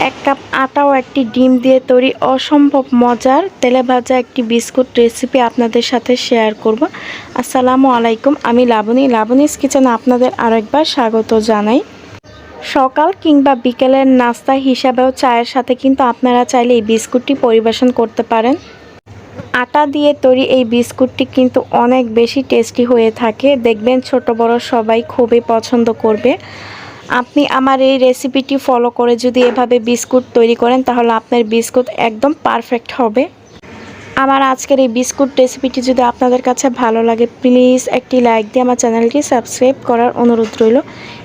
এক কাপ আটা ও একটি ডিম দিয়ে তৈরি অসম্ভব মজার তেলে ভাজা একটি বিস্কুট রেসিপি আপনাদের সাথে শেয়ার করব। আসসালামু আলাইকুম, আমি লাবণী। লাবণীস কিচেন আপনাদের আরেকবার স্বাগত জানাই। সকাল কিংবা বিকেলের নাস্তা হিসাবেও চায়ের সাথে কিন্তু আপনারা চাইলে এই বিস্কুটটি পরিবেশন করতে পারেন। আটা দিয়ে তৈরি এই বিস্কুটটি কিন্তু অনেক বেশি টেস্টি হয়ে থাকে। দেখবেন ছোট বড় সবাই খুবই পছন্দ করবে। আপনি আমার এই রেসিপিটি ফলো করে যদি এভাবে বিস্কুট তৈরি করেন, তাহলে আপনার বিস্কুট একদম পারফেক্ট হবে। আমার আজকের এই বিস্কুট রেসিপিটি যদি আপনাদের কাছে ভালো লাগে প্লিজ একটি লাইক দিয়ে আমার চ্যানেলটি সাবস্ক্রাইব করার অনুরোধ রইল।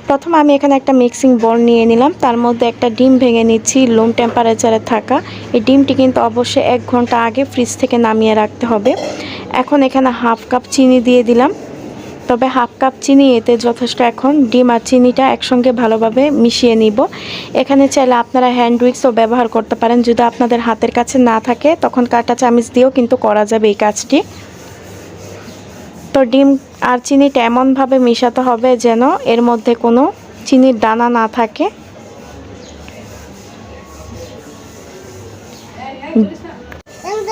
প্রথমে আমি এখানে একটা মিক্সিং বল নিয়ে নিলাম। তার মধ্যে একটা ডিম ভেঙে নিচ্ছি লুম টেম্পারেচারে থাকা। এই ডিমটি কিন্তু অবশ্যই এক ঘণ্টা আগে ফ্রিজ থেকে নামিয়ে রাখতে হবে। এখন এখানে হাফ কাপ চিনি দিয়ে দিলাম। তবে হাফ কাপ চিনি, এতে যথেষ্ট এখন ডিম আর চিনিটা একসঙ্গে ভালোভাবে মিশিয়ে নিব। এখানে চাইলে আপনারা হ্যান্ড উইক্সও ব্যবহার করতে পারেন। যদি আপনাদের হাতের কাছে না থাকে, তখন কাঁটা চামিচ দিয়েও কিন্তু করা যাবে এই কাজটি। তো ডিম আর চিনিটা এমনভাবে মিশাতে হবে যেন এর মধ্যে কোনো চিনির দানা না থাকে।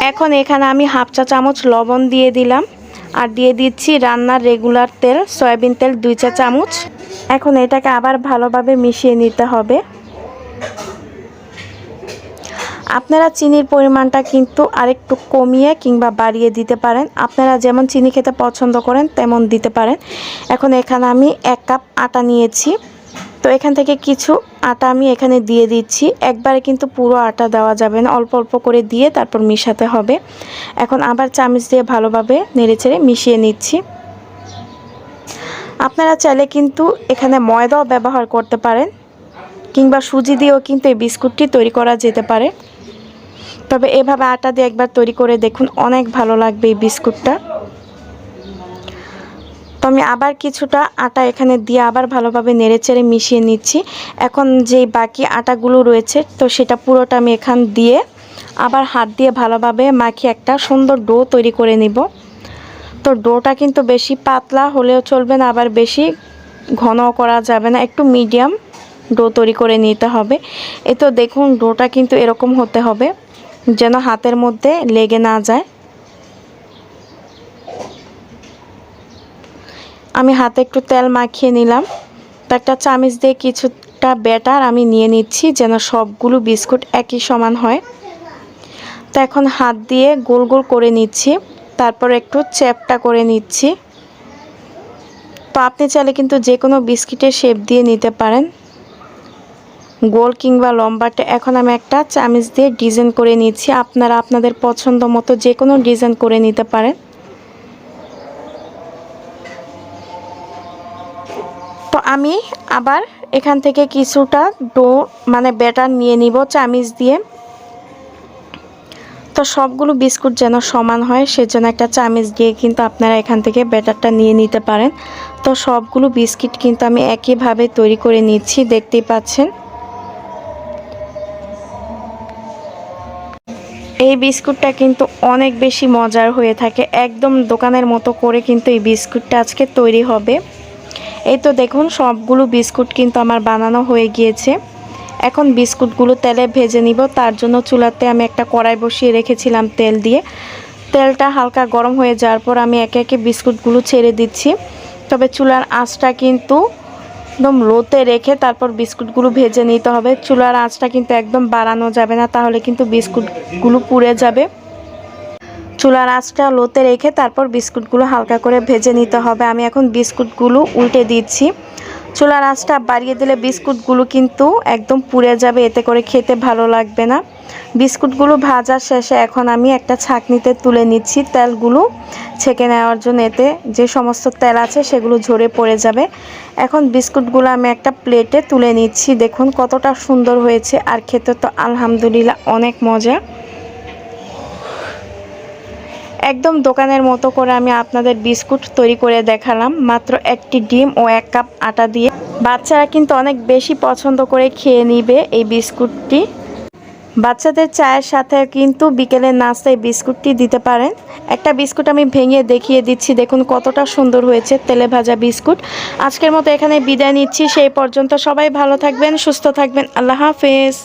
এখন এখানে আমি হাফ চা চামচ লবণ দিয়ে দিলাম। আর দিয়ে দিচ্ছি রান্নার রেগুলার তেল, সয়াবিন তেল দুই চা চামচ। এখন এটাকে আবার ভালোভাবে মিশিয়ে নিতে হবে। আপনারা চিনির পরিমাণটা কিন্তু আরেকটু কমিয়ে কিংবা বাড়িয়ে দিতে পারেন। আপনারা যেমন চিনি খেতে পছন্দ করেন, তেমন দিতে পারেন। এখন এখানে আমি এক কাপ আটা নিয়েছি। তো এখান থেকে কিছু আটা আমি এখানে দিয়ে দিচ্ছি। একবারে কিন্তু পুরো আটা দেওয়া যাবে না, অল্প অল্প করে দিয়ে তারপর মিশাতে হবে। এখন আবার চামচ দিয়ে ভালোভাবে নেড়েচেড়ে মিশিয়ে নিচ্ছি। আপনারা চাইলে কিন্তু এখানে ময়দাও ব্যবহার করতে পারেন, কিংবা সুজি দিয়েও কিন্তু এই বিস্কুটটি তৈরি করা যেতে পারে। তবে এভাবে আটা দিয়ে একবার তৈরি করে দেখুন, অনেক ভালো লাগবে এই বিস্কুটটা। আমি আবার কিছুটা আটা এখানে দিয়ে আবার ভালোভাবে নেড়েচেড়ে মিশিয়ে নিচ্ছি। এখন যেই বাকি আটাগুলো রয়েছে, তো সেটা পুরোটা আমি এখান দিয়ে আবার হাত দিয়ে ভালোভাবে মাখিয়ে একটা সুন্দর ডো তৈরি করে নিব। তো ডোটা কিন্তু বেশি পাতলা হলেও চলবে না, আবার বেশি ঘন করা যাবে না, একটু মিডিয়াম ডো তৈরি করে নিতে হবে। এ তো দেখুন, ডোটা কিন্তু এরকম হতে হবে, যেন হাতের মধ্যে লেগে না যায়। আমি হাতে একটু তেল মাখিয়ে নিলাম। তো একটা চামিচ দিয়ে কিছুটা ব্যাটার আমি নিয়ে নিচ্ছি যেন সবগুলো বিস্কুট একই সমান হয়। তো এখন হাত দিয়ে গোল গোল করে নিচ্ছি, তারপর একটু চ্যাপটা করে নিচ্ছি। তো আপনি চাইলে কিন্তু যে কোনো বিস্কিটের শেপ দিয়ে নিতে পারেন। গোল কিংবা লম্বাটে এখন আমি একটা চামিচ দিয়ে ডিজাইন করে নিচ্ছি। আপনারা আপনাদের পছন্দ মতো যে কোনো ডিজাইন করে নিতে পারেন। তো আমি আবার এখান থেকে কিছুটা ডো মানে ব্যাটার নিয়ে নিব চামিচ দিয়ে। তো সবগুলো বিস্কুট যেন সমান হয়, সেজন্য একটা চামিচ দিয়ে কিন্তু আপনারা এখান থেকে ব্যাটারটা নিয়ে নিতে পারেন। তো সবগুলো বিস্কিট কিন্তু আমি একইভাবে তৈরি করে নিচ্ছি, দেখতেই পাচ্ছেন। এই বিস্কুটটা কিন্তু অনেক বেশি মজার হয়ে থাকে, একদম দোকানের মতো করে কিন্তু এই বিস্কুটটা আজকে তৈরি হবে। এই তো দেখুন, সবগুলো বিস্কুট কিন্তু আমার বানানো হয়ে গিয়েছে। এখন বিস্কুটগুলো তেলে ভেজে নিব, তার জন্য চুলাতে আমি একটা কড়াই বসিয়ে রেখেছিলাম তেল দিয়ে। তেলটা হালকা গরম হয়ে যাওয়ার পর আমি একে একে বিস্কুটগুলো ছেড়ে দিচ্ছি। তবে চুলার আঁচটা কিন্তু একদম লোতে রেখে তারপর বিস্কুটগুলো ভেজে নিতে হবে। চুলার আঁচটা কিন্তু একদম বাড়ানো যাবে না, তাহলে কিন্তু বিস্কুটগুলো পুড়ে যাবে। চুলার আঁচটা লোতে রেখে তারপর বিস্কুটগুলো হালকা করে ভেজে নিতে হবে। আমি এখন বিস্কুটগুলো উল্টে দিচ্ছি। চুলার আঁচটা বাড়িয়ে দিলে বিস্কুটগুলো কিন্তু একদম পুড়ে যাবে, এতে করে খেতে ভালো লাগবে না। বিস্কুটগুলো ভাজার শেষে এখন আমি একটা ছাকনিতে তুলে নিচ্ছি তেলগুলো ছেঁকে নেওয়ার জন্য। এতে যে সমস্ত তেল আছে সেগুলো ঝরে পড়ে যাবে। এখন বিস্কুটগুলো আমি একটা প্লেটে তুলে নিচ্ছি। দেখুন কতটা সুন্দর হয়েছে, আর খেতে তো আলহামদুলিল্লাহ অনেক মজা। একদম দোকানের মতো করে আমি আপনাদের বিস্কুট তৈরি করে দেখালাম। মাত্র একটি ডিম ও এক কাপ আটা দিয়ে। বাচ্চারা কিন্তু অনেক বেশি পছন্দ করে খেয়ে নিবে এই বিস্কুটটি। বাচ্চাদের চায়ের সাথে কিন্তু বিকেলের নাস্তায় বিস্কুটটি দিতে পারেন। একটা বিস্কুট আমি ভেঙে দেখিয়ে দিচ্ছি। দেখুন কতটা সুন্দর হয়েছে তেলে ভাজা বিস্কুট। আজকের মতো এখানে বিদায় নিচ্ছি। সেই পর্যন্ত সবাই ভালো থাকবেন, সুস্থ থাকবেন। আল্লাহ হাফেজ।